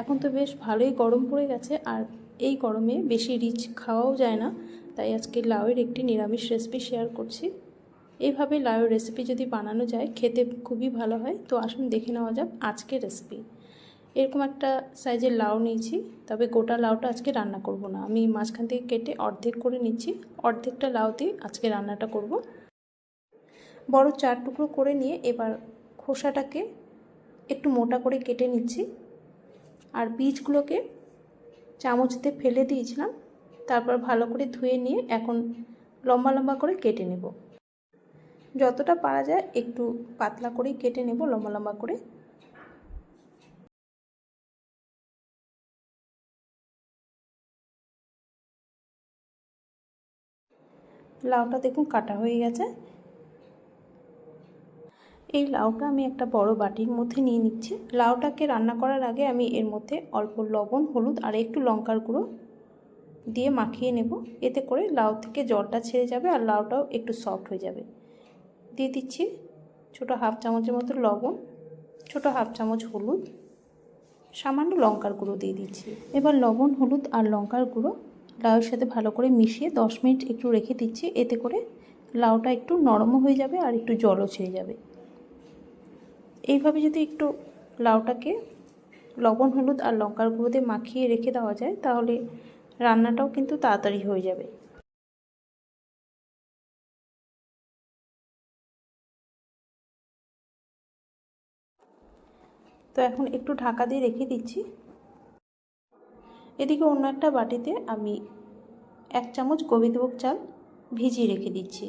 এখন তো বেশ ভালোই গরম পড়ে গেছে আর এই গরমে বেশি রিচ খাওয়াও যায় না। তাই আজকে লাউয়ের একটি নিরামিষ রেসিপি শেয়ার করছি। এইভাবে লাউয়ের রেসিপি যদি বানানো যায়, খেতে খুবই ভালো হয়। তো আসুন দেখে নেওয়া যাক আজকের রেসিপি এরকম একটা সাইজের লাউ নিয়েছি, তবে গোটা লাউটা আজকে রান্না করব না। আমি মাঝখান থেকে কেটে অর্ধেক করে নিচ্ছি। অর্ধেকটা লাউ দিয়ে আজকে রান্নাটা করব। বড় চার টুকরো করে নিয়ে এবার খোসাটাকে একটু মোটা করে কেটে নিচ্ছি। আর বীজগুলোকে চামচতে ফেলে দিয়েছিলাম। তারপর ভালো করে ধুয়ে নিয়ে এখন লম্বা লম্বা করে কেটে নেব। যতটা পারা যায় একটু পাতলা করেই কেটে নেব, লম্বা লম্বা করে। লাউটা দেখুন কাটা হয়ে গেছে। এই লাউটা আমি একটা বড় বাটির মধ্যে নিয়ে নিচ্ছি। লাউটাকে রান্না করার আগে আমি এর মধ্যে অল্প লবণ, হলুদ আর একটু লঙ্কার গুঁড়ো দিয়ে মাখিয়ে নেব। এতে করে লাউ থেকে জলটা ছেড়ে যাবে আর লাউটাও একটু সফট হয়ে যাবে। দিয়ে দিচ্ছি ছোটো হাফ চামচের মতো লবণ, ছোটো হাফ চামচ হলুদ, সামান্য লঙ্কার গুঁড়ো দিয়ে দিচ্ছি। এবার লবণ, হলুদ আর লঙ্কার গুঁড়ো লাউয়ের সাথে ভালো করে মিশিয়ে দশ মিনিট একটু রেখে দিচ্ছি। এতে করে লাউটা একটু নরমও হয়ে যাবে আর একটু জলও ছেড়ে যাবে। এইভাবে যদি একটু লাউটাকে লবণ, হলুদ আর লঙ্কার গুঁড়ো দিয়ে মাখিয়ে রেখে দেওয়া যায়, তাহলে রান্নাটাও কিন্তু তাড়াতাড়ি হয়ে যাবে। তো এখন একটু ঢাকা দিয়ে রেখে দিচ্ছি। এদিকে অন্য একটা বাটিতে আমি এক চামচ গোবিন্দভোগ চাল ভিজিয়ে রেখে দিচ্ছি।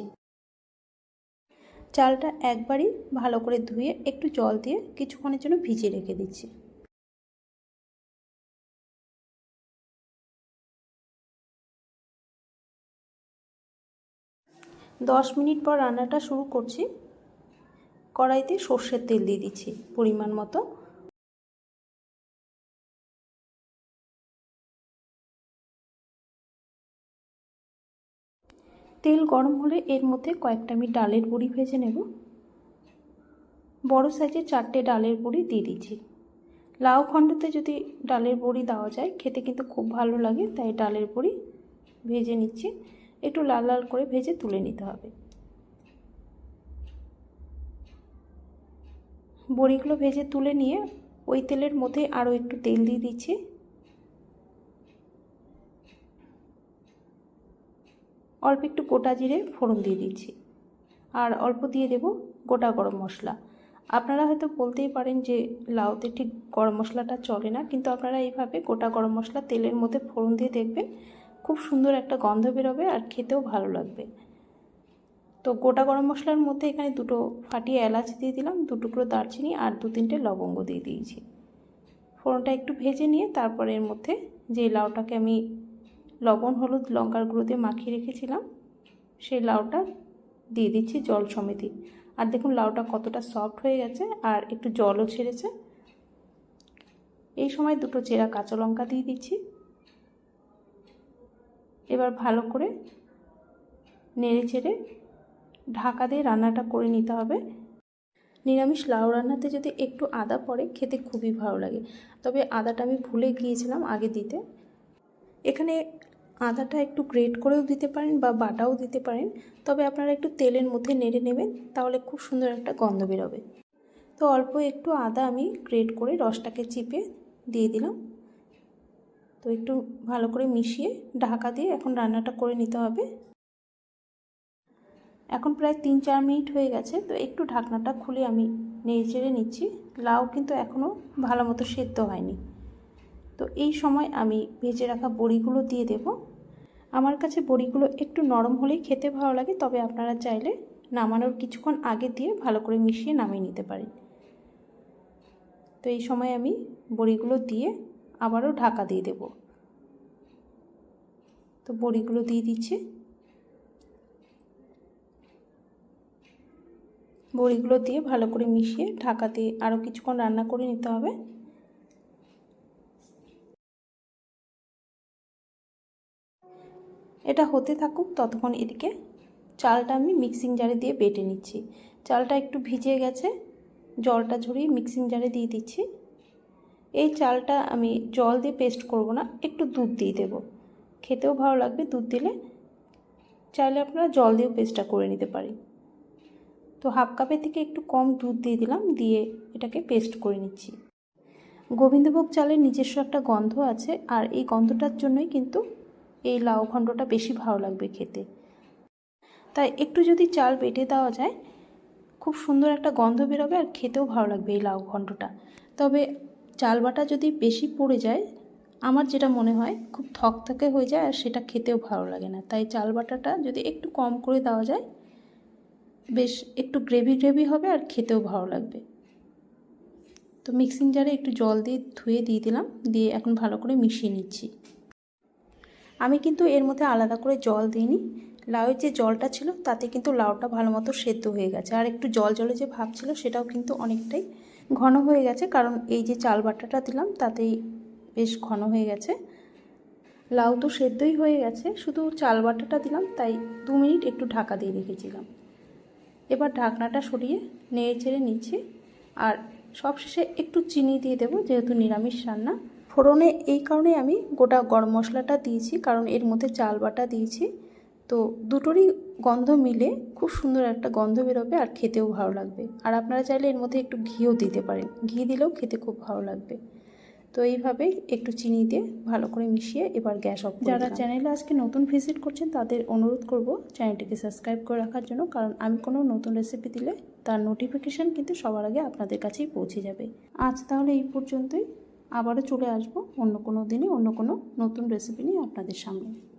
চালটা একবারই ভালো করে ধুয়ে একটু জল দিয়ে কিছুক্ষণের জন্য ভিজিয়ে রেখে দিচ্ছি। দশ মিনিট পর রান্নাটা শুরু করছি। কড়াইতে সর্ষের তেল দিয়ে দিচ্ছি পরিমাণ মতো। তেল গরম হলে এর মধ্যে কয়েকটা আমি ডালের বড়ি ভেজে নেব। বড় সাইজের চারটে ডালের বড়ি দিয়ে দিচ্ছি। লাউ খণ্ডতে যদি ডালের বড়ি দেওয়া যায়, খেতে কিন্তু খুব ভালো লাগে, তাই ডালের বড়ি ভেজে নিচ্ছি। একটু লাল লাল করে ভেজে তুলে নিতে হবে। বড়িগুলো ভেজে তুলে নিয়ে ওই তেলের মধ্যে আরও একটু তেল দিয়ে দিচ্ছি। অল্প একটু গোটা জিরে ফোড়ন দিয়ে দিচ্ছি। আর অল্প দিয়ে দেব গোটা গরম মশলা। আপনারা হয়তো বলতেই পারেন যে লাউতে ঠিক গরম মশলাটা চলে না, কিন্তু আপনারা এইভাবে গোটা গরম মশলা তেলের মধ্যে ফোড়ন দিয়ে দেখবেন খুব সুন্দর একটা গন্ধ বেরোবে আর খেতেও ভালো লাগবে। তো গোটা গরম মশলার মধ্যে এখানে দুটো ফাটিয়ে এলাচ দিয়ে দিলাম, দু টুকরো দারচিনি আর দু তিনটে লবঙ্গ দিয়ে দিয়েছি। ফোড়নটা একটু ভেজে নিয়ে তারপরে এর মধ্যে যে লাউটাকে আমি লবণ, হলুদ, লঙ্কার গুঁড়ো দিয়ে মাখিয়ে রেখেছিলাম। সেই লাউটা দিয়ে দিচ্ছি জল সমেতি। আর দেখুন লাউটা কতটা সফট হয়ে গেছে আর একটু জলও ছেড়েছে। এই সময় দুটো চেরা কাঁচা লঙ্কা দিয়ে দিচ্ছি। এবার ভালো করে নেড়ে চেড়ে ঢাকা দিয়ে রান্নাটা করে নিতে হবে। নিরামিষ লাউ রান্নাতে যদি একটু আদা পড়ে, খেতে খুবই ভালো লাগে। তবে আদাটা আমি ভুলে গিয়েছিলাম আগে দিতে। এখানে আদাটা একটু গ্রেট করেও দিতে পারেন বা বাটাও দিতে পারেন। তবে আপনারা একটু তেলের মধ্যে নেড়ে নেবেন, তাহলে খুব সুন্দর একটা গন্ধ বেরোবে। তো অল্প একটু আদা আমি গ্রেট করে রসটাকে চিপে দিয়ে দিলাম। তো একটু ভালো করে মিশিয়ে ঢাকা দিয়ে এখন রান্নাটা করে নিতে হবে। এখন প্রায় তিন চার মিনিট হয়ে গেছে, তো একটু ঢাকনাটা খুলে আমি নেড়ে চেড়ে নিচ্ছি। লাউ কিন্তু এখনও ভালো মতো সেদ্ধ হয়নি। তো এই সময় আমি ভেজে রাখা বড়িগুলো দিয়ে দেব। আমার কাছে বড়িগুলো একটু নরম হলেই খেতে ভালো লাগে, তবে আপনারা চাইলে নামানোর কিছুক্ষণ আগে দিয়ে ভালো করে মিশিয়ে নামিয়ে নিতে পারেন। তো এই সময় আমি বড়িগুলো দিয়ে আবারও ঢাকা দিয়ে দেব। তো বড়িগুলো দিয়ে দিচ্ছি। বড়িগুলো দিয়ে ভালো করে মিশিয়ে ঢাকা দিয়ে আরও কিছুক্ষণ রান্না করে নিতে হবে। এটা হতে থাকুক, ততক্ষণ এদিকে চালটা আমি মিক্সিং জারে দিয়ে বেটে নিচ্ছি। চালটা একটু ভিজে গেছে, জলটা ঝরিয়ে মিক্সিং জারে দিয়ে দিচ্ছি। এই চালটা আমি জল দিয়ে পেস্ট করব না, একটু দুধ দিয়ে দেব। খেতেও ভালো লাগবে, দুধ দিলে চাইলে আপনারা জল দিয়েও পেস্টটা করে নিতে পারি তো হাফ কাপের থেকে একটু কম দুধ দিয়ে দিলাম, দিয়ে এটাকে পেস্ট করে নিচ্ছি। গোবিন্দভোগ চালের নিজস্ব একটা গন্ধ আছে, আর এই গন্ধটার জন্যই কিন্তু এই লাউ ঘণ্টটা বেশি ভালো লাগবে খেতে। তাই একটু যদি চাল বেটে দেওয়া যায়, খুব সুন্দর একটা গন্ধ বেরোবে আর খেতেও ভালো লাগবে এই লাউ ঘণ্টটা তবে চাল বাটা যদি বেশি পড়ে যায়, আমার যেটা মনে হয়, খুব থকথকে হয়ে যায় আর সেটা খেতেও ভালো লাগে না। তাই চাল বাটাটা যদি একটু কম করে দেওয়া যায়, বেশ একটু গ্রেভি গ্রেভি হবে আর খেতেও ভালো লাগবে। তো মিক্সিং জারে একটু জল দিয়ে ধুয়ে দিয়ে দিলাম, দিয়ে এখন ভালো করে মিশিয়ে নিচ্ছি। আমি কিন্তু এর মধ্যে আলাদা করে জল দিইনি। লাউয়ের যে জলটা ছিল, তাতে কিন্তু লাউটা ভালো মতো সেদ্ধ হয়ে গেছে। আর একটু জল জলে যে ভাব ছিল, সেটাও কিন্তু অনেকটাই ঘন হয়ে গেছে। কারণ এই যে চাল বাটাটা দিলাম, তাতেই বেশ ঘন হয়ে গেছে। লাউ তো সেদ্ধই হয়ে গেছে, শুধু চাল বাটাটা দিলাম, তাই দু মিনিট একটু ঢাকা দিয়ে রেখেছিলাম। এবার ঢাকনাটা সরিয়ে নেড়ে চেড়ে নিচ্ছি। আর সবশেষে একটু চিনি দিয়ে দেবো, যেহেতু নিরামিষ রান্না। ফোড়নে এই কারণে আমি গোটা গরম মশলাটা দিয়েছি কারণ এর মধ্যে চাল বাটা দিয়েছি। তো দুটোরই গন্ধ মিলে খুব সুন্দর একটা গন্ধ বেরোবে আর খেতেও ভালো লাগবে। আর আপনারা চাইলে এর মধ্যে একটু ঘিও দিতে পারেন। ঘি দিলেও খেতে খুব ভালো লাগবে। তো এইভাবে একটু চিনি দিয়ে ভালো করে মিশিয়ে এবার গ্যাস অফ যারা চ্যানেলে আজকে নতুন ভিজিট করছেন তাদের অনুরোধ করব চ্যানেলটিকে সাবস্ক্রাইব করে রাখার জন্য কারণ আমি কোনো নতুন রেসিপি দিলে তার নোটিফিকেশান কিন্তু সবার আগে আপনাদের কাছেই পৌঁছে যাবে। আজ তাহলে এই পর্যন্তই। আবারও চলে আসব অন্য কোনো দিনে অন্য কোনো নতুন রেসিপি নিয়ে আপনাদের সামনে।